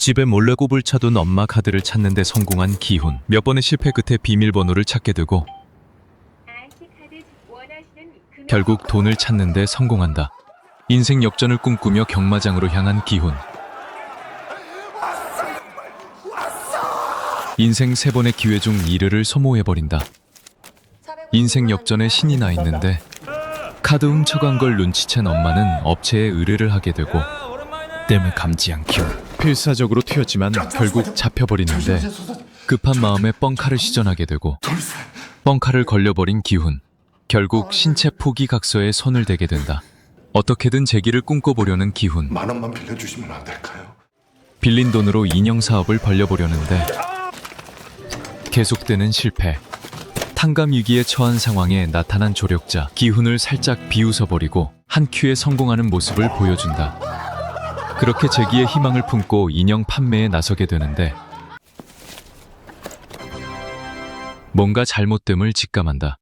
집에 몰래 꼽을 차둔 엄마 카드를 찾는데 성공한 기훈. 몇 번의 실패 끝에 비밀번호를 찾게 되고 결국 돈을 찾는데 성공한다. 인생 역전을 꿈꾸며 경마장으로 향한 기훈. 인생 세 번의 기회 중 1회를 소모해버린다. 인생 역전에 신이 나 있는데 카드 훔쳐간 걸 눈치챈 엄마는 업체에 의뢰를 하게 되고 땜을 감지한 기훈. 필사적으로 튀었지만 결국 잡혀버리는데 급한 마음에 뻥카를 시전하게 되고 뻥카를 걸려버린 기훈. 결국 신체 포기 각서에 손을 대게 된다. 어떻게든 재기를 꿈꿔보려는 기훈. 만 원만 빌려주시면 안 될까요? 빌린 돈으로 인형 사업을 벌려보려는데 계속되는 실패. 탕감 위기에 처한 상황에 나타난 조력자 기훈을 살짝 비웃어버리고 한 큐에 성공하는 모습을 보여준다. 그렇게 재기의 희망을 품고 인형 판매에 나서게 되는데 뭔가 잘못됨을 직감한다.